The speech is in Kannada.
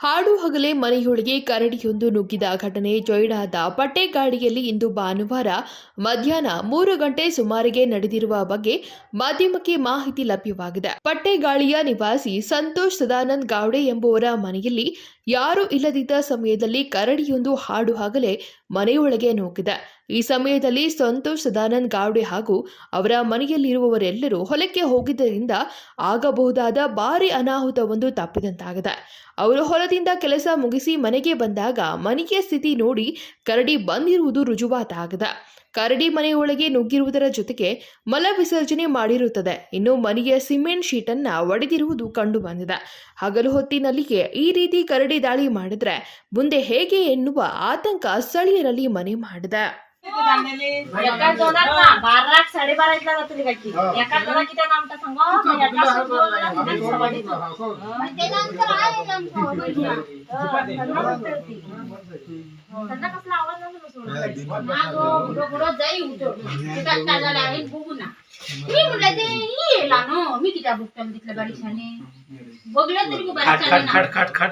ಹಾಡು ಹಗಲೇ ಮನೆಯೊಳಗೆ ಕರಡಿಯೊಂದು ನುಗ್ಗಿದ ಘಟನೆ ಜೊಯ್ಡಾದ ಪಟ್ಟೆಗಾಡಿಯಲ್ಲಿ ಇಂದು ಭಾನುವಾರ ಮಧ್ಯಾಹ್ನ ಮೂರು ಗಂಟೆ ಸುಮಾರಿಗೆ ನಡೆದಿರುವ ಬಗ್ಗೆ ಮಾಧ್ಯಮಕ್ಕೆ ಮಾಹಿತಿ ಲಭ್ಯವಾಗಿದೆ. ಪಟ್ಟೆಗಾಳಿಯ ನಿವಾಸಿ ಸಂತೋಷ್ ಸದಾನಂದ್ ಗಾವ್ಡೆ ಎಂಬುವರ ಮನೆಯಲ್ಲಿ ಯಾರೂ ಇಲ್ಲದಿದ್ದ ಸಮಯದಲ್ಲಿ ಕರಡಿಯೊಂದು ಹಾಡು ಹಗಲೇ ಮನೆಯೊಳಗೆ ನುಗ್ಗಿದೆ. ಈ ಸಮಯದಲ್ಲಿ ಸಂತೋಷ್ ಸದಾನಂದ್ ಗಾವ್ಡೆ ಹಾಗೂ ಅವರ ಮನೆಯಲ್ಲಿರುವವರೆಲ್ಲರೂ ಹೊಲಕ್ಕೆ ಹೋಗಿದ್ದರಿಂದ ಆಗಬಹುದಾದ ಭಾರಿ ಅನಾಹುತವೊಂದು ತಪ್ಪಿದಂತಾಗಿದೆ. ಅವರು ಹೊಲದಿಂದ ಕೆಲಸ ಮುಗಿಸಿ ಮನೆಗೆ ಬಂದಾಗ ಮನೆಯ ಸ್ಥಿತಿ ನೋಡಿ ಕರಡಿ ಬಂದಿರುವುದು ರುಜುವಾತಾಗದ. ಕರಡಿ ಮನೆಯೊಳಗೆ ನುಗ್ಗಿರುವುದರ ಜೊತೆಗೆ ಮಲ ವಿಸರ್ಜನೆ ಮಾಡಿರುತ್ತದೆ. ಇನ್ನು ಮನೆಯ ಸಿಮೆಂಟ್ ಶೀಟನ್ನ ಒಡೆದಿರುವುದು ಕಂಡುಬಂದಿದೆ. ಹಗಲು ಹೊತ್ತಿನಲ್ಲಿಗೆ ಈ ರೀತಿ ಕರಡಿ ದಾಳಿ ಮಾಡಿದ್ರೆ ಮುಂದೆ ಹೇಗೆ ಎನ್ನುವ ಆತಂಕ ಸ್ಥಳೀಯರಲ್ಲಿ ಮನೆ ಮಾಡಿದೆ. साडेबारा एकला जातो ती गाठी एका जोरात किती नामटा सांग एका जोरात किती सवाडी त्यांना कसला आवाज नव्हता मी म्हटलं ते येला नो मी किती बुकटम तिथल्या बारीशाने बघलं तरी खूप खाट खाट खाट खाट